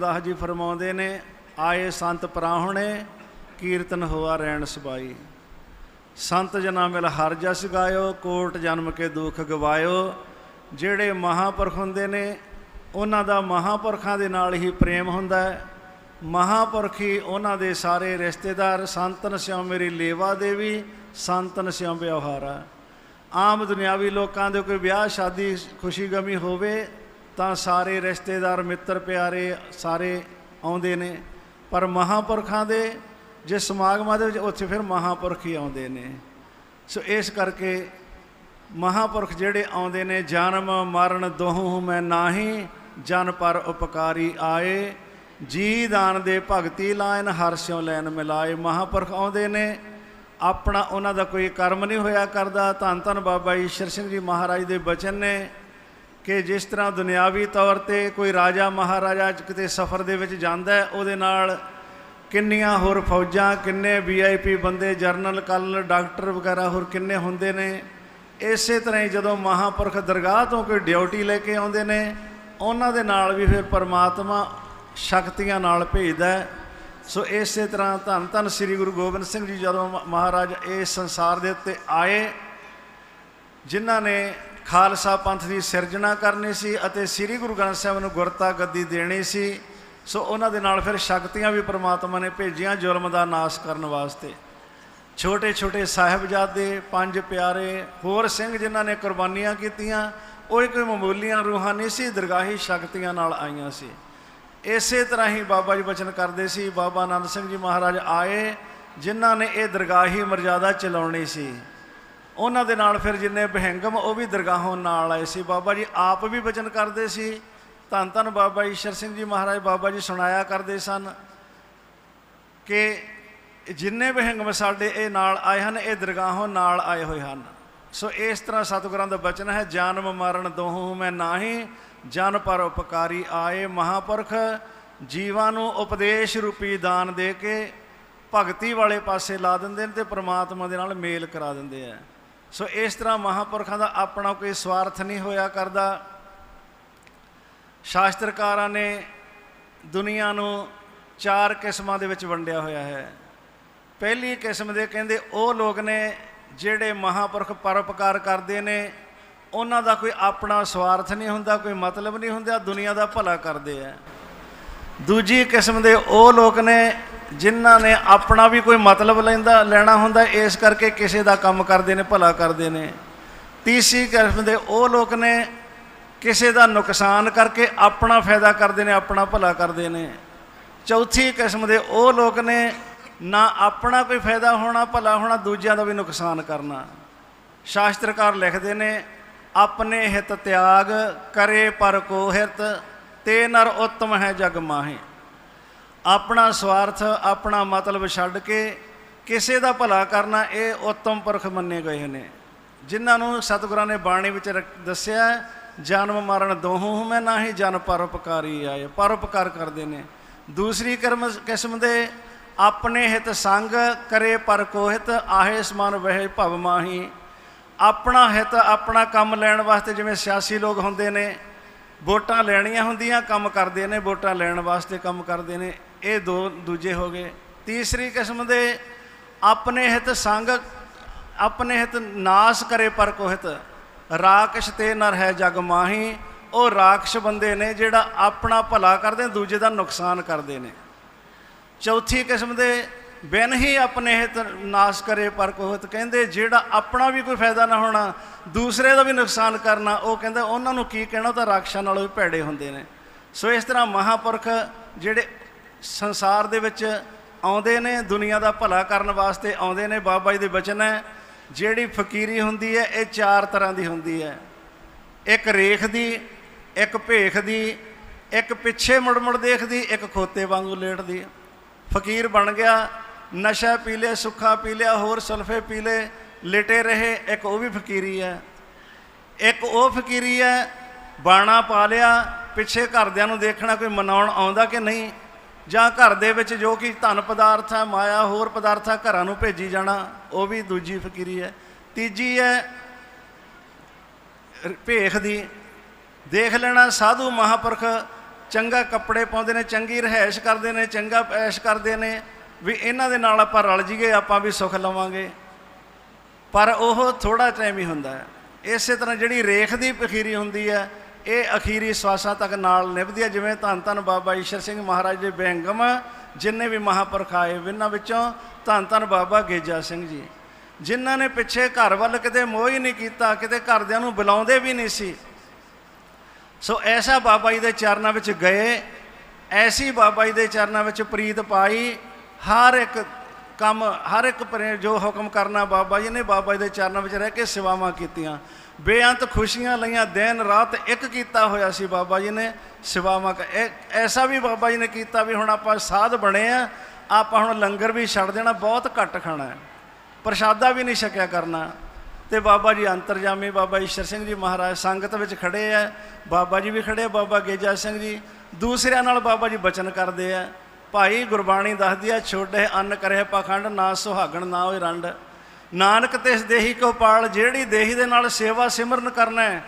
ਦਾਸ ਜੀ ਫਰਮਾਉਂਦੇ ਨੇ, ਆਏ ਸੰਤ ਪਰਾਹੁਣੇ, ਕੀਰਤਨ ਹੋਆ ਰਹਿਣ ਸਬਾਈ। ਸੰਤ ਜਨਾ ਮਿਲ ਹਰ ਜਸ ਗਾਇਓ, ਕੋਟ ਜਨਮ ਕੇ ਦੁੱਖ ਗਵਾਇਓ। ਜਿਹੜੇ ਮਹਾਪੁਰਖ ਹੁੰਦੇ ਨੇ, ਉਹਨਾਂ ਦਾ ਮਹਾਪੁਰਖਾਂ ਦੇ ਨਾਲ ਹੀ ਪ੍ਰੇਮ ਹੁੰਦਾ ਹੈ। ਮਹਾਪੁਰਖ ਹੀ ਉਹਨਾਂ ਦੇ ਸਾਰੇ ਰਿਸ਼ਤੇਦਾਰ ਸੰਤਨ ਸਿਉ ਮੇਰੀ ਲੇਵਾ ਦੇਵੀ ਸੰਤਨ ਸਿਉ ਵਿਵਹਾਰਾ। ਆਮ ਦੁਨਿਆਵੀ ਲੋਕਾਂ ਦੇ ਕੋਈ ਵਿਆਹ, ਸ਼ਾਦੀ, ਖੁਸ਼ੀ ਗਮੀ ਹੋਵੇ ਤਾਂ ਸਾਰੇ ਰਿਸ਼ਤੇਦਾਰ, ਮਿੱਤਰ ਪਿਆਰੇ ਸਾਰੇ ਆਉਂਦੇ ਨੇ, ਪਰ ਮਹਾਪੁਰਖਾਂ ਦੇ ਜੇ ਸਮਾਗਮਾਂ ਦੇ ਵਿੱਚ ਉੱਥੇ ਫਿਰ ਮਹਾਪੁਰਖ ਹੀ ਆਉਂਦੇ ਨੇ। ਸੋ ਇਸ ਕਰਕੇ ਮਹਾਪੁਰਖ ਜਿਹੜੇ ਆਉਂਦੇ ਨੇ, ਜਨਮ, ਮਰਨ ਦੋਹੂ ਮੈਂ ਨਾਹੀ, ਜਨ ਪਰ ਉਪਕਾਰੀ ਆਏ। ਜੀ ਦਾਨ ਦੇ ਭਗਤੀ ਲਾਇਨ, ਹਰ ਸਿਉ ਲੈਨ ਮਿਲਾਏ। ਮਹਾਪੁਰਖ ਆਉਂਦੇ ਨੇ, ਆਪਣਾ ਉਹਨਾਂ ਦਾ ਕੋਈ ਕਰਮ ਨਹੀਂ ਹੋਇਆ ਕਰਦਾ। ਧੰਨ ਧੰਨ ਬਾਬਾ ਜੀ ਸਿੰਘ ਜੀ ਮਹਾਰਾਜ ਦੇ ਬਚਨ ਨੇ। ਕਿ ਜਿਸ ਤਰ੍ਹਾਂ ਦੁਨਿਆਵੀ ਤੌਰ ਤੇ ਕੋਈ ਰਾਜਾ ਮਹਾਰਾਜਾ ਕਿਤੇ ਸਫ਼ਰ ਦੇ ਵਿੱਚ ਜਾਂਦਾ ਹੈ, ਉਹਦੇ ਨਾਲ ਕਿੰਨੀਆਂ ਹੋਰ ਫੌਜਾਂ, ਕਿੰਨੇ ਵੀਆਈਪੀ ਬੰਦੇ, ਜਰਨਲ ਕਰਨਲ ਡਾਕਟਰ ਵਗੈਰਾ ਹੋਰ ਕਿੰਨੇ ਹੁੰਦੇ ਨੇ। ਇਸੇ ਤਰ੍ਹਾਂ ਹੀ ਜਦੋਂ ਮਹਾਪੁਰਖ ਦਰਗਾਹ ਤੋਂ ਕੋਈ ਡਿਊਟੀ ਲੈ ਕੇ ਆਉਂਦੇ ਨੇ, ਉਹਨਾਂ ਦੇ ਨਾਲ ਵੀ ਫਿਰ ਪਰਮਾਤਮਾ ਸ਼ਕਤੀਆਂ ਨਾਲ ਭੇਜਦਾ ਸੋ ਇਸੇ ਤਰ੍ਹਾਂ ਧੰਨ ਧੰਨ ਸ੍ਰੀ ਗੁਰੂ ਗੋਬਿੰਦ ਸਿੰਘ ਜੀ ਜਦੋਂ ਮ- ਮਹਾਰਾਜ ਇਸ ਸੰਸਾਰ ਦੇ ਉੱਤੇ ਆਏ, ਜਿਨ੍ਹਾਂ ਨੇ ਖਾਲਸਾ ਪੰਥ ਦੀ ਸਿਰਜਣਾ ਕਰਨੀ ਸੀ ਅਤੇ ਸ੍ਰੀ ਗੁਰੂ ਗ੍ਰੰਥ ਸਾਹਿਬ ਨੂੰ ਗੁਰਤਾ ਗੱਦੀ ਦੇਣੀ ਸੀ। ਸੋ ਉਹਨਾਂ ਦੇ ਨਾਲ ਫਿਰ ਸ਼ਕਤੀਆਂ ਵੀ ਪ੍ਰਮਾਤਮਾ ਨੇ ਭੇਜੀਆਂ ਜ਼ੁਲਮ ਦਾ ਨਾਸ਼ ਕਰਨ ਵਾਸਤੇ। ਛੋਟੇ ਛੋਟੇ ਸਾਹਿਬਜ਼ਾਦੇ, ਪੰਜ ਪਿਆਰੇ, ਹੋਰ ਸਿੰਘ ਜਿਨ੍ਹਾਂ ਨੇ ਕੁਰਬਾਨੀਆਂ ਕੀਤੀਆਂ, ਉਹ ਕੋਈ ਮਾਮੂਲੀਆਂ ਰੂਹਾਂ ਨਹੀਂ ਸੀ, ਦਰਗਾਹੀ ਸ਼ਕਤੀਆਂ ਨਾਲ ਆਈਆਂ ਸੀ। ਇਸੇ ਤਰ੍ਹਾਂ ਹੀ ਬਾਬਾ ਜੀ ਬਚਨ ਕਰਦੇ ਸੀ, ਬਾਬਾ ਆਨੰਦ ਸਿੰਘ ਜੀ ਮਹਾਰਾਜ ਆਏ, ਜਿਨ੍ਹਾਂ ਨੇ ਇਹ ਦਰਗਾਹੀ ਮਰਜ਼ਾਦਾ ਚਲਾਉਣੀ ਸੀ। ਉਹਨਾਂ ਦੇ ਨਾਲ ਫਿਰ ਜਿੰਨੇ ਬਹਿੰਗਮ, ਉਹ ਵੀ ਦਰਗਾਹੋਂ ਨਾਲ ਆਏ ਸੀ। ਬਾਬਾ ਜੀ ਆਪ ਵੀ ਬਚਨ ਕਰਦੇ ਸੀ। ਧੰਨ ਧੰਨ ਬਾਬਾ ਈਸ਼ਰ ਸਿੰਘ ਜੀ ਮਹਾਰਾਜ ਬਾਬਾ ਜੀ ਸੁਣਾਇਆ ਕਰਦੇ ਸਨ ਕਿ ਜਿੰਨੇ ਬਹਿੰਗਮ ਸਾਡੇ ਇਹ ਨਾਲ ਆਏ ਹਨ, ਇਹ ਦਰਗਾਹੋਂ ਨਾਲ ਆਏ ਹੋਏ ਹਨ। ਸੋ ਇਸ ਤਰ੍ਹਾਂ ਸਤਿਗੁਰਾਂ ਦਾ ਬਚਨ ਹੈ, ਜਨਮ ਮਰਨ ਦੋਹੂ ਮੈਂ ਨਾਹੀ, ਜਨ ਪਰ ਉਪਕਾਰੀ ਆਏ ਮਹਾਪੁਰਖ, ਜੀਵਾਂ ਨੂੰ ਉਪਦੇਸ਼ ਰੂਪੀ ਦਾਨ ਦੇ ਕੇ ਭਗਤੀ ਵਾਲੇ ਪਾਸੇ ਲਾ ਦਿੰਦੇ ਨੇ ਤੇ ਪ੍ਰਮਾਤਮਾ ਦੇ ਨਾਲ ਮੇਲ ਕਰਾ ਦਿੰਦੇ ਆ। ਸੋ ਇਸ ਤਰ੍ਹਾਂ ਮਹਾਪੁਰਖਾਂ ਦਾ ਆਪਣਾ ਕੋਈ ਸਵਾਰਥ ਨਹੀਂ ਹੋਇਆ ਕਰਦਾ। ਸ਼ਾਸਤਰਕਾਰਾਂ ਨੇ ਦੁਨੀਆ ਨੂੰ ਚਾਰ ਕਿਸਮਾਂ ਦੇ ਵਿੱਚ ਵੰਡਿਆ ਹੋਇਆ ਹੈ। ਪਹਿਲੀ ਕਿਸਮ ਦੇ ਕਹਿੰਦੇ ਉਹ ਲੋਕ ਨੇ ਜਿਹੜੇ ਮਹਾਪੁਰਖ ਪਰਉਪਕਾਰ ਕਰਦੇ ਨੇ। ਉਹਨਾਂ ਦਾ ਕੋਈ ਆਪਣਾ ਸਵਾਰਥ ਨਹੀਂ ਹੁੰਦਾ, ਕੋਈ ਮਤਲਬ ਨਹੀਂ ਹੁੰਦਾ, ਦੁਨੀਆ ਦਾ ਭਲਾ ਕਰਦੇ ਆ। ਦੂਜੀ ਕਿਸਮ ਦੇ ਉਹ ਲੋਕ ਨੇ ਜਿਨ੍ਹਾਂ ਨੇ ਆਪਣਾ ਵੀ ਕੋਈ ਮਤਲਬ ਲੈਂਦਾ, ਲੈਣਾ ਹੁੰਦਾ, ਇਸ ਕਰਕੇ ਕਿਸੇ ਦਾ ਕੰਮ ਕਰਦੇ ਨੇ, ਭਲਾ ਕਰਦੇ ਨੇ। ਤੀਸਰੀ ਕਿਸਮ ਦੇ ਉਹ ਲੋਕ ਨੇ ਕਿਸੇ ਦਾ ਨੁਕਸਾਨ ਕਰਕੇ ਆਪਣਾ ਫਾਇਦਾ ਕਰਦੇ ਨੇ, ਆਪਣਾ ਭਲਾ ਕਰਦੇ ਨੇ। ਚੌਥੀ ਕਿਸਮ ਦੇ ਉਹ ਲੋਕ ਨੇ ਨਾ ਆਪਣਾ ਕੋਈ ਫਾਇਦਾ ਹੋਣਾ, ਭਲਾ ਹੋਣਾ, ਦੂਜਿਆਂ ਦਾ ਵੀ ਨੁਕਸਾਨ ਕਰਨਾ। ਸ਼ਾਸਤਰਕਾਰ ਲਿਖਦੇ ਨੇ, ਆਪਣੇ ਹਿਤ ਤਿਆਗ ਕਰੇ ਪਰ ਕੋ ਹਿਤ ਤੇ ਨਰ ਉੱਤਮ ਹੈ ਜਗ ਮਾਹੇ। ਆਪਣਾ ਸਵਾਰਥ, ਆਪਣਾ ਮਤਲਬ ਛੱਡ ਕੇ ਕਿਸੇ ਦਾ ਭਲਾ ਕਰਨਾ ਇਹ ਉੱਤਮ ਪੁਰਖ ਮੰਨੇ ਗਏ ਨੇ। ਜਿਨ੍ਹਾਂ ਨੂੰ ਸਤਿਗੁਰਾਂ ਨੇ ਬਾਣੀ ਵਿੱਚ ਰੱਖ- ਦੱਸਿਆ, ਜਨਮ ਮਰਨ ਦੋਹੂ ਮੈਂ ਨਾਹੀ, ਜਨ ਪਰਉਪਕਾਰੀ ਆਏ। ਪਰਉਪਕਾਰ ਕਰਦੇ ਨੇ। ਦੂਸਰੀ ਕਰਮ ਕਿਸਮ ਦੇ ਆਪਣੇ ਹਿਤ ਸੰਗ ਕਰੇ ਪਰ ਕੋਹਿਤ ਆਹੇ ਸਮਾਨ ਵਹਿ ਭਵ ਮਾਹੀ। ਆਪਣਾ ਹਿਤ, ਆਪਣਾ ਕੰਮ ਲੈਣ ਵਾਸਤੇ ਜਿਵੇਂ ਸਿਆਸੀ ਲੋਕ ਹੁੰਦੇ ਨੇ ਵੋਟਾਂ ਲੈਣੀਆਂ ਹੁੰਦੀਆਂ, ਕੰਮ ਕਰਦੇ ਨੇ, ਵੋਟਾਂ ਲੈਣ ਵਾਸਤੇ ਕੰਮ ਕਰਦੇ ਨੇ। ਇਹ ਦੋ ਦੂਜੇ ਹੋ ਗਏ। ਤੀਸਰੀ ਕਿਸਮ ਦੇ ਆਪਣੇ ਹਿਤ ਸੰਗ, ਆਪਣੇ ਹਿਤ ਨਾਸ ਕਰੇ ਪਰ ਕੋਹਿਤ ਰਾਕਸ਼ ਤੇ ਨਰ ਹੈ ਜਗ ਮਾਹੀ, ਉਹ ਰਾਕਸ਼ ਬੰਦੇ ਨੇ ਜਿਹੜਾ ਆਪਣਾ ਭਲਾ ਕਰਦੇ, ਦੂਜੇ ਦਾ ਨੁਕਸਾਨ ਕਰਦੇ ਨੇ। ਚੌਥੀ ਕਿਸਮ ਦੇ ਬਿਨ ਹੀ ਆਪਣੇ ਹਿਤ ਨਾਸ਼ ਕਰੇ ਪਰ ਕੋ ਕਹਿੰਦੇ, ਜਿਹੜਾ ਆਪਣਾ ਵੀ ਕੋਈ ਫਾਇਦਾ ਨਾ ਹੋਣਾ, ਦੂਸਰੇ ਦਾ ਵੀ ਨੁਕਸਾਨ ਕਰਨਾ, ਉਹ ਕਹਿੰਦਾ ਉਹਨਾਂ ਨੂੰ ਕੀ ਕਹਿਣਾ ਤਾਂ ਰਾਖਸ਼ਾਂ ਨਾਲੋਂ ਵੀ ਭੈੜੇ ਹੁੰਦੇ ਨੇ। ਸੋ ਇਸ ਤਰ੍ਹਾਂ ਮਹਾਪੁਰਖ ਜਿਹੜੇ ਸੰਸਾਰ ਦੇ ਵਿੱਚ ਆਉਂਦੇ ਨੇ, ਦੁਨੀਆ ਦਾ ਭਲਾ ਕਰਨ ਵਾਸਤੇ ਆਉਂਦੇ ਨੇ, ਬਾਬਾ ਜੀ ਦੇ ਬਚਨ ਹੈ, ਜਿਹੜੀ ਫਕੀਰੀ ਹੁੰਦੀ ਹੈ, ਇਹ ਚਾਰ ਤਰ੍ਹਾਂ ਦੀ ਹੁੰਦੀ ਹੈ। ਇੱਕ ਰੇਖ ਦੀ, ਇੱਕ ਭੇਖ ਦੀ, ਇੱਕ ਪਿੱਛੇ ਮੁੜ ਮੁੜ ਦੇਖਦੀ, ਇੱਕ ਖੋਤੇ ਵਾਂਗੂ ਲੇਟਦੀ। ਫਕੀਰ ਬਣ ਗਿਆ ਨਸ਼ਾ ਪੀ ਲਿਆ ਸੁੱਖਾ ਪੀ ਲਿਆ, ਹੋਰ ਸਲਫੇ ਪੀ ਲੇ, ਲੇਟੇ ਰਹੇ, ਇੱਕ ਉਹ ਵੀ ਫਕੀਰੀ ਹੈ। ਇੱਕ ਉਹ ਫਕੀਰੀ ਹੈ, ਬਾਣਾ ਪਾ ਲਿਆ, ਪਿੱਛੇ ਘਰਦਿਆਂ ਨੂੰ ਦੇਖਣਾ ਕੋਈ ਮਨਾਉਣ ਆਉਂਦਾ ਕਿ ਨਹੀਂ, ਜਾਂ ਘਰ ਦੇ ਵਿੱਚ ਜੋ ਕਿ ਧਨ ਪਦਾਰਥ ਹੈ, ਮਾਇਆ ਹੋਰ ਪਦਾਰਥ ਹੈ, ਘਰਾਂ ਨੂੰ ਭੇਜੀ ਜਾਣਾ, ਉਹ ਵੀ ਦੂਜੀ ਫਕੀਰੀ ਹੈ। ਤੀਜੀ ਹੈ ਭੇਖ ਦੀ। ਦੇਖ ਲੈਣਾ, ਸਾਧੂ ਮਹਾਪੁਰਖ ਚੰਗਾ ਕੱਪੜੇ ਪਾਉਂਦੇ ਨੇ, ਚੰਗੀ ਰਹਿائش ਕਰਦੇ ਨੇ, ਚੰਗਾ ਪੈਸ਼ ਕਰਦੇ ਨੇ ਵੀ ਇਹਨਾਂ ਦੇ ਨਾਲ ਆਪਾਂ ਰਲ ਜੀਏ, ਆਪਾਂ ਵੀ ਸੁੱਖ ਲਵਾਂਗੇ। ਪਰ ਉਹ ਥੋੜਾ ਟਾਈਮ ਹੀ ਹੁੰਦਾ ਹੈ। ਇਸੇ ਤਰ੍ਹਾਂ ਜਿਹੜੀ ਰੇਖ ਦੀ ਅਖੀਰੀ ਹੁੰਦੀ ਹੈ, ਇਹ ਅਖੀਰੀ ਸਵਾਸਾਂ ਤੱਕ ਨਾਲ ਨਿਭਦੀ ਹੈ। ਜਿਵੇਂ ਧੰਨ ਧੰਨ ਬਾਬਾ ਈਸ਼ਰ ਸਿੰਘ ਮਹਾਰਾਜ ਦੇ ਬੇਹੰਗਮ, ਜਿੰਨੇ ਵੀ ਮਹਾਂਪੁਰਖ ਆਏ ਇਹਨਾਂ ਵਿੱਚੋਂ ਧੰਨ ਧੰਨ ਬਾਬਾ ਗੇਜਾ ਸਿੰਘ ਜੀ, ਜਿਨ੍ਹਾਂ ਨੇ ਪਿੱਛੇ ਘਰ ਵੱਲ ਕਿਤੇ ਮੋਹ ਹੀ ਨਹੀਂ ਕੀਤਾ, ਕਿਤੇ ਘਰਦਿਆਂ ਨੂੰ ਬੁਲਾਉਂਦੇ ਵੀ ਨਹੀਂ ਸੀ। ਸੋ ਐਸਾ ਬਾਬਾ ਜੀ ਦੇ ਚਰਨਾਂ ਵਿੱਚ ਗਏ, ਐਸੀ ਬਾਬਾ ਜੀ ਦੇ ਚਰਨਾਂ ਵਿੱਚ ਪ੍ਰੀਤ ਪਾਈ ਹਰ ਇੱਕ ਕੰਮ, ਹਰ ਇੱਕ ਪਰੇ ਜੋ ਹੁਕਮ ਕਰਨਾ ਬਾਬਾ ਜੀ ਨੇ ਬਾਬਾ ਜੀ ਦੇ ਚਰਨਾਂ ਵਿੱਚ ਰਹਿ ਕੇ ਸੇਵਾਵਾਂ ਕੀਤੀਆਂ। ਬੇਅੰਤ ਖੁਸ਼ੀਆਂ ਲਈਆਂ, ਦਿਨ ਰਾਤ ਇੱਕ ਕੀਤਾ ਹੋਇਆ ਸੀ ਬਾਬਾ ਜੀ ਨੇ ਸੇਵਾਵਾਂ ਕ- ਐਸਾ ਵੀ ਬਾਬਾ ਜੀ ਨੇ ਕੀਤਾ ਵੀ ਹੁਣ ਆਪਾਂ ਸਾਧ ਬਣੇ ਆ, ਆਪਾਂ ਹੁਣ ਲੰਗਰ ਵੀ ਛੱਡ ਦੇਣਾ, ਬਹੁਤ ਘੱਟ ਖਾਣਾ ਹੈ। ਪ੍ਰਸ਼ਾਦਾ ਵੀ ਨਹੀਂ ਛਕਿਆ ਕਰਨਾ। ਤੇ ਬਾਬਾ ਜੀ ਅੰਤਰਜਾਮੀ, ਬਾਬਾ ਈਸ਼ਰ ਸਿੰਘ ਜੀ ਮਹਾਰਾਜ ਸੰਗਤ ਵਿੱਚ ਖੜੇ ਆ, ਬਾਬਾ ਜੀ ਵੀ ਖੜੇ ਆ, ਬਾਬਾ ਗੇਜਾ ਸਿੰਘ ਜੀ। ਦੂਸਰਿਆਂ ਨਾਲ ਬਾਬਾ ਜੀ ਬਚਨ ਕਰਦੇ ਆ। ਭਾਈ ਗੁਰਬਾਣੀ ਦੱਸਦੀ ਆ ਛੋਡੇ ਅੰਨ ਕਰੇ ਪਖੰਡ, ਨਾ ਸੁਹਾਗਣ, ਨਾ ਹੋਏ ਰੰਡ। ਨਾਨਕ ਤਿਸ ਦੇਹੀ ਕੋ ਪਾਲ, ਜਿਹੜੀ ਦੇਹੀ ਦੇ ਨਾਲ ਸੇਵਾ ਸਿਮਰਨ ਕਰਨਾ ਹੈ,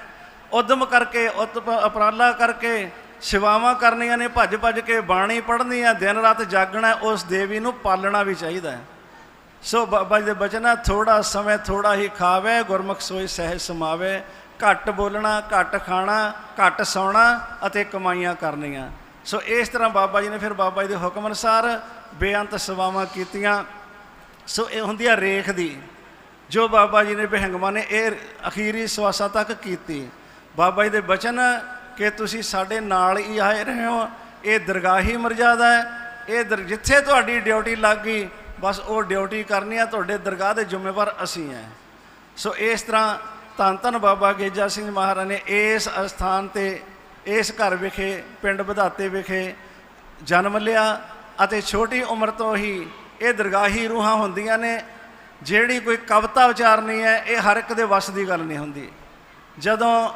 ਉਦਮ ਕਰਕੇ, ਉਤ ਅਪਰਾਲਾ ਕਰਕੇ, ਸੇਵਾਵਾਂ ਕਰਨੀਆਂ ਨੇ, ਭੱਜ ਭੱਜ ਕੇ ਬਾਣੀ ਪੜ੍ਹਨੀ ਆ ਦਿਨ ਰਾਤ ਜਾਗਣਾ ਉਸ ਦੇਵੀ ਨੂੰ ਪਾਲਣਾ ਵੀ ਚਾਹੀਦਾ ਹੈ। ਸੋ ਬਾਬਾ ਜੀ ਦੇ ਬਚਨਾ ਥੋੜਾ ਸਮੇਂ ਥੋੜਾ ਹੀ ਖਾਵੇ, ਗੁਰਮੁਖ ਸੋਈ ਸਹਿਜ ਸਮਾਵੇ, ਘੱਟ ਬੋਲਣਾ, ਘੱਟ ਖਾਣਾ, ਘੱਟ ਸੌਣਾ ਅਤੇ ਕਮਾਈਆਂ ਕਰਨੀਆਂ। ਸੋ ਇਸ ਤਰ੍ਹਾਂ ਬਾਬਾ ਜੀ ਨੇ ਫਿਰ ਬਾਬਾ ਜੀ ਦੇ ਹੁਕਮ ਅਨੁਸਾਰ ਬੇਅੰਤ ਸੇਵਾਵਾਂ ਕੀਤੀਆਂ। ਸੋ ਇਹ ਹੁੰਦੀ ਆ ਰੇਖ ਦੀ, ਜੋ ਬਾਬਾ ਜੀ ਨੇ ਬਹਿੰਗਮਾ ਨੇ ਇਹ ਅਖੀਰੀ ਸਵਾਸਾਂ ਤੱਕ ਕੀਤੀ। ਬਾਬਾ ਜੀ ਦੇ ਬਚਨ ਕਿ ਤੁਸੀਂ ਸਾਡੇ ਨਾਲ ਹੀ ਆਏ ਰਹੇ ਹੋ, ਇਹ ਦਰਗਾਹੀ ਮਰਜ਼ਾਦਾ ਹੈ, ਇਹ ਦਰ ਜਿੱਥੇ ਤੁਹਾਡੀ ਡਿਊਟੀ ਲੱਗ ਗਈ, ਬਸ ਉਹ ਡਿਊਟੀ ਕਰਨੀ ਆ, ਤੁਹਾਡੇ ਦਰਗਾਹ ਦੇ ਜ਼ਿੰਮੇਵਾਰ ਅਸੀਂ ਹਾਂ ਸੋ ਇਸ ਤਰ੍ਹਾਂ ਧੰਨ ਧੰਨ ਬਾਬਾ ਗੇਜਾ ਸਿੰਘ ਮਹਾਰਾਜ ਨੇ ਇਸ ਅਸਥਾਨ ਤੇ ਇਸ ਘਰ ਵਿਖੇ, ਪਿੰਡ ਵਧਾਤੇ ਵਿਖੇ ਜਨਮ ਲਿਆ ਅਤੇ ਛੋਟੀ ਉਮਰ ਤੋਂ ਹੀ ਇਹ ਦਰਗਾਹੀ ਰੂਹਾਂ ਹੁੰਦੀਆਂ ਨੇ, ਜਿਹੜੀ ਕੋਈ ਕਵਿਤਾ ਉਚਾਰਨੀ ਹੈ, ਇਹ ਹਰ ਇੱਕ ਦੇ ਵੱਸ ਦੀ ਗੱਲ ਨਹੀਂ ਹੁੰਦੀ। ਜਦੋਂ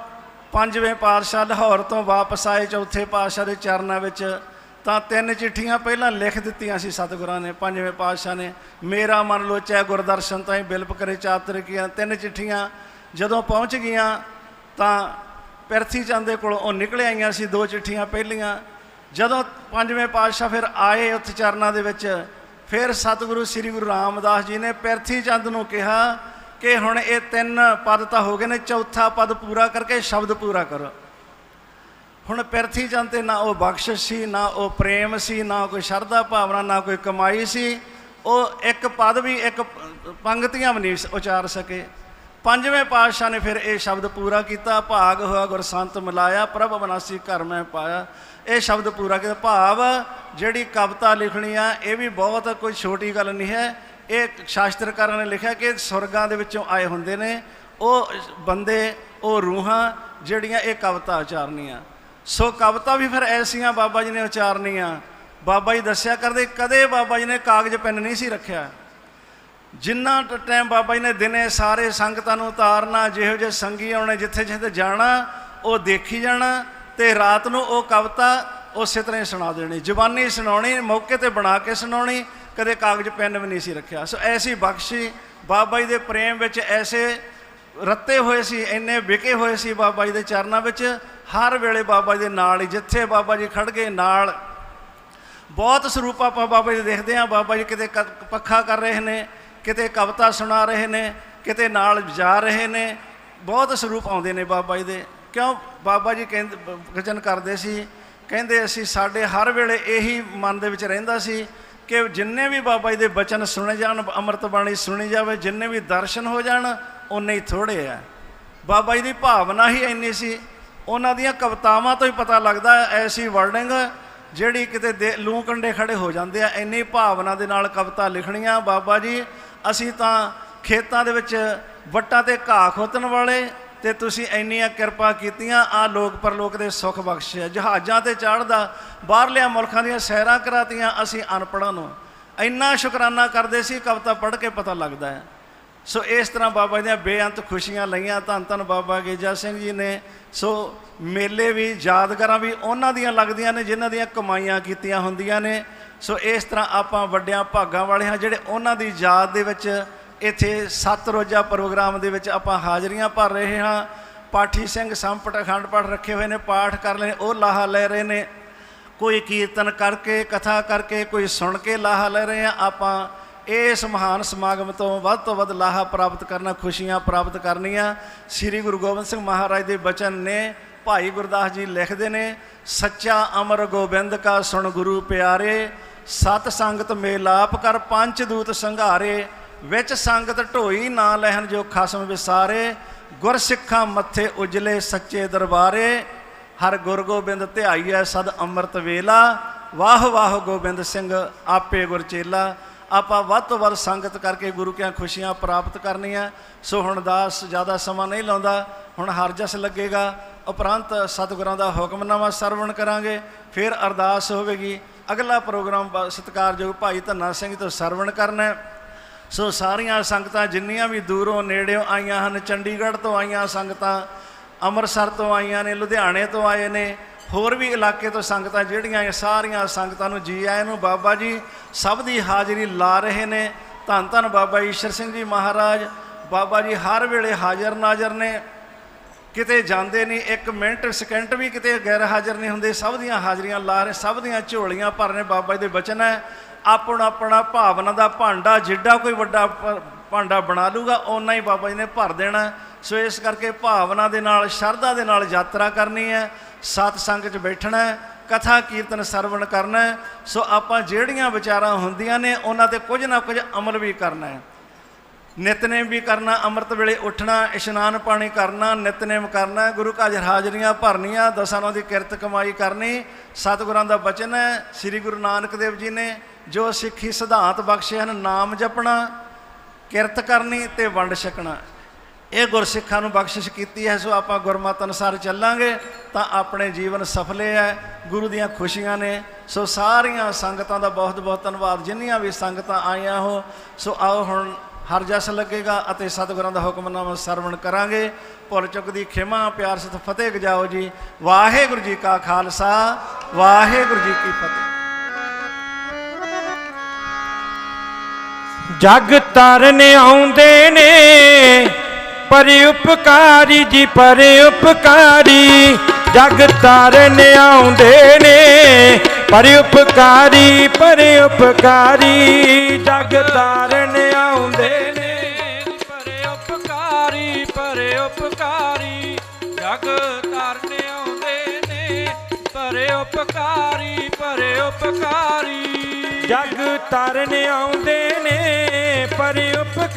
ਪੰਜਵੇਂ ਪਾਤਸ਼ਾਹ ਲਾਹੌਰ ਤੋਂ ਵਾਪਸ ਆਏ ਚੌਥੇ ਪਾਤਸ਼ਾਹ ਦੇ ਚਰਨਾਂ ਵਿੱਚ, ਤਾਂ ਤਿੰਨ ਚਿੱਠੀਆਂ ਪਹਿਲਾਂ ਲਿਖ ਦਿੱਤੀਆਂ ਸੀ ਸਤਿਗੁਰਾਂ ਨੇ, ਪੰਜਵੇਂ ਪਾਤਸ਼ਾਹ ਨੇ, ਮੇਰਾ ਮਨ ਲੋਚੈ ਗੁਰਦਰਸ਼ਨ ਤਾਈਂ ਬਿਲਪ ਕਰੇ ਚਾਤਰ ਕੀਆਂ ਤਿੰਨ ਚਿੱਠੀਆਂ ਜਦੋਂ ਪਹੁੰਚ ਗਈਆਂ, ਤਾਂ ਪਿਰਥੀ ਚੰਦ ਦੇ ਕੋਲੋਂ ਉਹ ਨਿਕਲ ਆਈਆਂ ਸੀ, ਦੋ ਚਿੱਠੀਆਂ ਪਹਿਲੀਆਂ। ਜਦੋਂ ਪੰਜਵੇਂ ਪਾਤਸ਼ਾਹ ਫਿਰ ਆਏ ਉੱਥੇ ਚਰਨਾਂ ਦੇ ਵਿੱਚ, ਫਿਰ ਸਤਿਗੁਰੂ ਸ੍ਰੀ ਗੁਰੂ ਰਾਮਦਾਸ ਜੀ ਨੇ ਪੈਰਥੀ ਚੰਦ ਨੂੰ ਕਿਹਾ ਕਿ ਹੁਣ ਇਹ ਤਿੰਨ ਪਦ ਤਾਂ ਹੋ ਗਏ ਨੇ, ਚੌਥਾ ਪਦ ਪੂਰਾ ਕਰਕੇ ਸ਼ਬਦ ਪੂਰਾ ਕਰੋ। ਹੁਣ ਪਿਰਥੀ ਚੰਦ ਤੇ ਨਾ ਉਹ ਬਖਸ਼ਿਸ਼ ਸੀ, ਨਾ ਉਹ ਪ੍ਰੇਮ ਸੀ, ਨਾ ਕੋਈ ਸ਼ਰਧਾ ਭਾਵਨਾ, ਨਾ ਕੋਈ ਕਮਾਈ ਸੀ। ਉਹ ਇੱਕ ਪਦ ਵੀ, ਇੱਕ ਪੰਕਤੀਆਂ ਵੀ ਨਹੀਂ ਉਚਾਰ ਸਕੇ। ਪੰਜਵੇਂ ਪਾਤਸ਼ਾਹ ਨੇ ਫਿਰ ਇਹ ਸ਼ਬਦ ਪੂਰਾ ਕੀਤਾ, ਭਾਗ ਹੋਇਆ ਗੁਰ ਸੰਤ ਮਿਲਾਇਆ, ਪ੍ਰਭ ਬਨਾਸੀ ਘਰ ਮੈਂ ਪਾਇਆ। ਇਹ ਸ਼ਬਦ ਪੂਰਾ ਕੀਤਾ, ਭਾਵ ਜਿਹੜੀ ਕਵਿਤਾ ਲਿਖਣੀ ਆ, ਇਹ ਵੀ ਬਹੁਤ ਕੋਈ ਛੋਟੀ ਗੱਲ ਨਹੀਂ ਹੈ। ਇਹ ਸ਼ਾਸਤਰਕਾਰਾਂ ਨੇ ਲਿਖਿਆ ਕਿ ਸੁਰਗਾਂ ਦੇ ਵਿੱਚੋਂ ਆਏ ਹੁੰਦੇ ਨੇ, ਉਹ ਬੰਦੇ, ਉਹ ਰੂਹਾਂ ਜਿਹੜੀਆਂ ਇਹ ਕਵਿਤਾ ਉਚਾਰਨੀਆਂ। ਸੋ ਕਵਿਤਾ ਵੀ ਫਿਰ ਐਸੀਆਂ ਬਾਬਾ ਜੀ ਨੇ ਉਚਾਰਨੀਆਂ। ਬਾਬਾ ਜੀ ਦੱਸਿਆ ਕਰਦੇ, ਕਦੇ ਬਾਬਾ ਜੀ ਨੇ ਕਾਗਜ਼, ਪੈਨ ਨਹੀਂ ਸੀ ਰੱਖਿਆ। ਜਿੰਨਾ ਟਾਈਮ ਬਾਬਾ ਜੀ ਨੇ ਦਿਨੇ ਸਾਰੇ ਸੰਗਤਾਂ ਨੂੰ ਉਤਾਰਨਾ, ਜਿਹੋ ਜਿਹੇ ਸੰਗੀ ਆਉਣੇ, ਜਿੱਥੇ ਜਿੱਥੇ ਜਾਣਾ, ਉਹ ਦੇਖੀ ਜਾਣਾ ਤੇ ਰਾਤ ਨੂੰ ਉਹ ਕਵਿਤਾ ਉਸੇ ਤਰ੍ਹਾਂ ਹੀ ਸੁਣਾ ਦੇਣੀ। ਜ਼ੁਬਾਨੀ ਸੁਣਾਉਣੀ, ਮੌਕੇ ਤੇ ਬਣਾ ਕੇ ਸੁਣਾਉਣੀ, ਕਦੇ ਕਾਗਜ਼ ਪੈਨ ਵੀ ਨਹੀਂ ਸੀ ਰੱਖਿਆ। ਸੋ ਐਸੀ ਬਖਸ਼ੀ ਬਾਬਾ ਜੀ ਦੇ ਪ੍ਰੇਮ ਵਿੱਚ ਐਸੇ ਰੱਤੇ ਹੋਏ ਸੀ, ਇੰਨੇ ਵਿਕੇ ਹੋਏ ਸੀ ਬਾਬਾ ਜੀ ਦੇ ਚਰਨਾਂ ਵਿੱਚ, ਹਰ ਵੇਲੇ ਬਾਬਾ ਜੀ ਦੇ ਨਾਲ ਹੀ, ਜਿੱਥੇ ਬਾਬਾ ਜੀ ਖੜ ਗਏ ਨਾਲ। ਬਹੁਤ ਸਰੂਪ ਆਪਾਂ ਬਾਬਾ ਜੀ ਦੇਖਦੇ ਹਾਂ, ਬਾਬਾ ਜੀ ਕਿਤੇ ਕ- ਪੱਖਾ ਕਰ ਰਹੇ ਨੇ ਕਿਤੇ ਕਵਿਤਾ ਸੁਣਾ ਰਹੇ ਨੇ, ਕਿਤੇ ਨਾਲ ਜਾ ਰਹੇ ਨੇ। ਬਹੁਤ ਸਰੂਪ ਆਉਂਦੇ ਨੇ ਬਾਬਾ ਜੀ ਦੇ। ਕਿਉਂ? ਬਾਬਾ ਜੀ ਕਹਿੰਦੇ ਵਚਨ ਕਰਦੇ ਸੀ, ਕਹਿੰਦੇ ਅਸੀਂ ਸਾਡੇ ਹਰ ਵੇਲੇ ਇਹੀ ਮਨ ਦੇ ਵਿੱਚ ਰਹਿੰਦਾ ਸੀ ਕਿ ਜਿੰਨੇ ਵੀ ਬਾਬਾ ਜੀ ਦੇ ਬਚਨ ਸੁਣੇ ਜਾਣ, ਅੰਮ੍ਰਿਤ ਬਾਣੀ ਸੁਣੀ ਜਾਵੇ, ਜਿੰਨੇ ਵੀ ਦਰਸ਼ਨ ਹੋ ਜਾਣ ਉਨੇ ਹੀ ਥੋੜੇ ਆ। ਬਾਬਾ ਜੀ ਦੀ ਭਾਵਨਾ ਹੀ ਇੰਨੀ ਸੀ। ਉਹਨਾਂ ਦੀਆਂ ਕਵਿਤਾਵਾਂ ਤੋਂ ਹੀ ਪਤਾ ਲੱਗਦਾ, ਐਸੀ ਵਰਡਿੰਗ ਜਿਹੜੀ ਕਿਤੇ ਦੇ- ਲੂੰ ਕੰਡੇ ਖੜੇ ਹੋ ਜਾਂਦੇ ਆ। ਇੰਨੀ ਭਾਵਨਾ ਦੇ ਨਾਲ ਕਵਿਤਾ ਲਿਖਣੀਆਂ ਬਾਬਾ ਜੀ ਅਸੀਂ ਤਾਂ ਖੇਤਾਂ ਦੇ ਵਿੱਚ ਵੱਟਾਂ ਤੇ ਘਾਹ ਖੋਤਣ ਵਾਲੇ ਤੇ ਤੁਸੀਂ ਇੰਨੀਆਂ ਕਿਰਪਾ ਕੀਤੀਆਂ, ਆ ਲੋਕ ਪਰਲੋਕ ਦੇ ਸੁੱਖ ਬਖਸ਼ਿਆ ਜਹਾਜ਼ਾਂ ਤੇ ਚੜ੍ਹਦਾ ਬਾਹਰਲਿਆਂ ਮੁਲਕਾਂ ਦੀਆਂ ਸੈਰਾਂ ਕਰਾਤੀਆਂ ਅਸੀਂ ਅਨਪੜ੍ਹਾਂ ਨੂੰ। ਇੰਨਾ ਸ਼ੁਕਰਾਨਾ ਕਰਦੇ ਸੀ, ਕਵਿਤਾ ਪੜ੍ਹ ਕੇ ਪਤਾ ਲੱਗਦਾ ਹੈ। ਸੋ ਇਸ ਤਰ੍ਹਾਂ ਬਾਬਾ ਜੀ ਦੀਆਂ ਬੇਅੰਤ ਖੁਸ਼ੀਆਂ ਲਈਆਂ ਧੰਨ ਧੰਨ ਬਾਬਾ ਗੇਜਾ ਸਿੰਘ ਜੀ ਨੇ। ਸੋ ਮੇਲੇ ਵੀ, ਯਾਦਗਾਰਾਂ ਵੀ ਉਹਨਾਂ ਦੀਆਂ ਲੱਗਦੀਆਂ ਨੇ, ਜਿਨ੍ਹਾਂ ਦੀਆਂ ਕਮਾਈਆਂ ਕੀਤੀਆਂ ਹੁੰਦੀਆਂ ਨੇ। ਸੋ ਇਸ ਤਰ੍ਹਾਂ ਆਪਾਂ ਵੱਡਿਆਂ ਭਾਗਾਂ ਵਾਲੇ ਹਾਂ, ਜਿਹੜੇ ਉਹਨਾਂ ਦੀ ਯਾਦ ਦੇ ਵਿੱਚ ਇੱਥੇ ਸੱਤ ਰੋਜ਼ਾ ਪ੍ਰੋਗਰਾਮ ਦੇ ਵਿੱਚ ਆਪਾਂ ਹਾਜ਼ਰੀਆਂ ਭਰ ਰਹੇ ਹਾਂ। ਪਾਠੀ ਸਿੰਘ ਸੰਪਟ ਅਖੰਡ ਪਾਠ ਰੱਖੇ ਹੋਏ ਨੇ, ਪਾਠ ਕਰ ਰਹੇ ਨੇ, ਉਹ ਲਾਹਾ ਲੈ ਰਹੇ ਨੇ। ਕੋਈ ਕੀਰਤਨ ਕਰਕੇ, ਕਥਾ ਕਰਕੇ, ਕੋਈ ਸੁਣ ਕੇ ਲਾਹਾ ਲੈ ਰਹੇ ਆ ਆਪਾਂ ਇਸ ਮਹਾਨ ਸਮਾਗਮ ਤੋਂ ਵੱਧ ਤੋਂ ਵੱਧ ਲਾਹਾ ਪ੍ਰਾਪਤ ਕਰਨਾ, ਖੁਸ਼ੀਆਂ ਪ੍ਰਾਪਤ ਕਰਨੀਆਂ। ਸ੍ਰੀ ਗੁਰੂ ਗੋਬਿੰਦ ਸਿੰਘ ਮਹਾਰਾਜ ਦੇ ਬਚਨ ਨੇ ਭਾਈ ਗੁਰਦਾਸ ਜੀ ਲਿਖਦੇ ਨੇ, ਸੱਚਾ ਅਮਰ ਗੋਬਿੰਦ ਕਾ ਸੁਣ ਗੁਰੂ ਪਿਆਰੇ, ਸਤ ਸੰਗਤ ਮੇਲਾਪ ਕਰ ਪੰਜ ਦੂਤ ਸੰਘਾਰੇ, ਵਿੱਚ ਸੰਗਤ ਢੋਈ ਨਾ ਲਹਿਣ ਜੋ ਖਸਮ ਵਿਸਾਰੇ, ਗੁਰ ਸਿੱਖਾਂ ਮੱਥੇ ਉਜਲੇ ਸੱਚੇ ਦਰਬਾਰੇ, ਹਰ ਗੁਰ ਗੋਬਿੰਦ ਧਿਆਈਐ ਸਦ ਅੰਮ੍ਰਿਤ ਵੇਲਾ, ਵਾਹ ਵਾਹ ਗੋਬਿੰਦ ਸਿੰਘ ਆਪੇ ਗੁਰ ਚੇਲਾ। ਆਪਾਂ ਵੱਧ ਤੋਂ ਵੱਧ ਸੰਗਤ ਕਰਕੇ ਗੁਰੂ ਕੀਆਂ ਖੁਸ਼ੀਆਂ ਪ੍ਰਾਪਤ ਕਰਨੀਆਂ। ਸੋ ਹੁਣ ਦਾਸ ਜ਼ਿਆਦਾ ਸਮਾਂ ਨਹੀਂ ਲਾਉਂਦਾ, ਹੁਣ ਹਰਜਸ ਲੱਗੇਗਾ। ਉਪਰੰਤ ਸਤਿਗੁਰਾਂ ਦਾ ਹੁਕਮਨਾਮਾ ਸਰਵਣ ਕਰਾਂਗੇ, ਫਿਰ ਅਰਦਾਸ ਹੋਵੇਗੀ। ਅਗਲਾ ਪ੍ਰੋਗਰਾਮ ਬ- ਸਤਿਕਾਰਯੋਗ ਭਾਈ ਧੰਨਾ ਸਿੰਘ ਤੋਂ ਸਰਵਣ ਕਰਨਾ ਸੋ ਸਾਰੀਆਂ ਸੰਗਤਾਂ ਜਿੰਨੀਆਂ ਵੀ ਦੂਰੋਂ ਨੇੜਿਓਂ ਆਈਆਂ ਹਨ, ਚੰਡੀਗੜ੍ਹ ਤੋਂ ਆਈਆਂ ਸੰਗਤਾਂ, ਅੰਮ੍ਰਿਤਸਰ ਤੋਂ ਆਈਆਂ ਨੇ, ਲੁਧਿਆਣੇ ਤੋਂ ਆਏ ਨੇ ਹੋਰ ਵੀ ਇਲਾਕੇ ਤੋਂ ਸੰਗਤਾਂ ਜਿਹੜੀਆਂ ਇਹ ਸਾਰੀਆਂ ਸੰਗਤਾਂ ਨੂੰ ਜੀ ਆਇਆਂ ਨੂੰ, ਬਾਬਾ ਜੀ ਸਭ ਦੀ ਹਾਜ਼ਰੀ ਲਾ ਰਹੇ ਨੇ। ਧੰਨ ਧੰਨ ਬਾਬਾ ਈਸ਼ਰ ਸਿੰਘ ਜੀ ਮਹਾਰਾਜ। ਬਾਬਾ ਜੀ ਹਰ ਵੇਲੇ ਹਾਜ਼ਰ ਨਾਜ਼ਰ ਨੇ। ਕਿਤੇ ਜਾਂਦੇ ਨਹੀਂ, ਇੱਕ ਮਿੰਟ, ਸਕਿੰਟ ਵੀ ਕਿਤੇ ਗੈਰ ਹਾਜ਼ਰ ਨਹੀਂ ਹੁੰਦੇ। ਸਭ ਦੀਆਂ ਹਾਜ਼ਰੀਆਂ ਲਾ ਰਹੇ, ਸਭ ਦੀਆਂ ਝੋਲੀਆਂ ਭਰਨੇ ਬਾਬਾ ਜੀ ਦੇ ਬਚਨ ਹੈ। ਆਪਣਾ ਆਪਣਾ ਭਾਵਨਾ ਦਾ ਭਾਂਡਾ, ਜਿੱਡਾ ਕੋਈ ਵੱਡਾ ਭ- ਭਾਂਡਾ ਬਣਾ ਲੂਗਾ, ਓਨਾ ਹੀ ਬਾਬਾ ਜੀ ਨੇ ਭਰ ਦੇਣਾ। ਸੋ ਇਸ ਕਰਕੇ ਭਾਵਨਾ ਦੇ ਨਾਲ, ਸ਼ਰਧਾ ਦੇ ਨਾਲ ਯਾਤਰਾ ਕਰਨੀ ਹੈ ਸਤ ਸੰਗ 'ਚ ਬੈਠਣਾ ਹੈ, ਕਥਾ ਕੀਰਤਨ ਸਰਵਣ ਕਰਨਾ ਹੈ। ਸੋ ਆਪਾਂ ਜਿਹੜੀਆਂ ਵਿਚਾਰਾਂ ਹੁੰਦੀਆਂ ਨੇ, ਉਹਨਾਂ ਤੇ ਕੁਝ ਨਾ ਕੁਝ ਅਮਲ ਵੀ ਕਰਨਾ ਹੈ। ਨਿਤਨੇਮ ਵੀ ਕਰਨਾ, ਅੰਮ੍ਰਿਤ ਵੇਲੇ ਉੱਠਣਾ, ਇਸ਼ਨਾਨ ਪਾਣੀ ਕਰਨਾ, ਨਿਤਨੇਮ ਕਰਨਾ ਗੁਰੂ ਘਰ ਹਾਜ਼ਰੀਆਂ ਭਰਨੀਆਂ, ਦਸਾਂ ਦੀ ਕਿਰਤ ਕਮਾਈ ਕਰਨੀ, ਸਤਿਗੁਰਾਂ ਦਾ ਬਚਨ ਹੈ। ਸ੍ਰੀ ਗੁਰੂ ਨਾਨਕ ਦੇਵ ਜੀ ਨੇ ਜੋ ਸਿੱਖੀ ਸਿਧਾਂਤ ਬਖਸ਼ੇ ਹਨ, ਨਾਮ ਜਪਣਾ, ਕਿਰਤ ਕਰਨੀ ਤੇ ਵੰਡ ਛਕਣਾ। ਇਹ ਗੁਰਸਿੱਖਾਂ ਨੂੰ ਬਖਸ਼ਿਸ਼ ਕੀਤੀ ਹੈ, ਸੋ ਆਪਾਂ ਗੁਰਮਤ ਅਨੁਸਾਰ ਚੱਲਾਂਗੇ, ਤਾਂ ਆਪਣੇ ਜੀਵਨ ਸਫਲੇ ਹੈ, ਗੁਰੂ ਦੀਆਂ ਖੁਸ਼ੀਆਂ ਨੇ। ਸੋ ਸਾਰੀਆਂ ਸੰਗਤਾਂ ਦਾ ਬਹੁਤ ਬਹੁਤ ਧੰਨਵਾਦ। ਜਿੰਨੀਆਂ ਵੀ ਸੰਗਤਾਂ ਆਈਆਂ ਹੋ, ਸੋ ਆਓ ਹੁਣ ਹਰ ਜਸ ਲੱਗੇਗਾ ਅਤੇ ਸਤਿਗੁਰਾਂ ਦਾ ਹੁਕਮਨਾਮਾ ਸਰਵਣ ਕਰਾਂਗੇ। ਭੁੱਲ ਚੁੱਕ ਦੀ ਖਿਮਾ, ਪਿਆਰ ਸਤ ਫਤਿਹ ਗਜਾਓ ਜੀ। ਵਾਹਿਗੁਰੂ ਜੀ ਕਾ ਖਾਲਸਾ, ਵਾਹਿਗੁਰੂ ਜੀ ਕੀ ਫਤਿਹ। ਜਗ ਤਰਨ ਆਉਂਦੇ ਨੇ ਪਰ ਉਪਕਾਰੀ ਜੀ, ਪਰ ਉਪਕਾਰੀ। ਜਗ ਤਰਨ ਆਉਂਦੇ ਨੇ। ਪਰ ਉਪਕਾਰੀ ਪਰ ਉਪਕਾਰੀ। ਜਗ ਤਾਰਨ ਆਉਂਦੇ ਨੇ। ਪਰ ਉਪਕਾਰੀ ਪਰ ਉਪਕਾਰੀ। ਜਗ ਤਰਨੇ ਆਉਂਦੇ ਨੇ। ਪਰ ਉਪਕਾਰੀ ਪਰ ਉਪਕਾਰੀ। ਜਗ ਤਰਨ ਆਉਂਦੇ ਨੇ। ਪਰ ਉਪਕਾਰੀ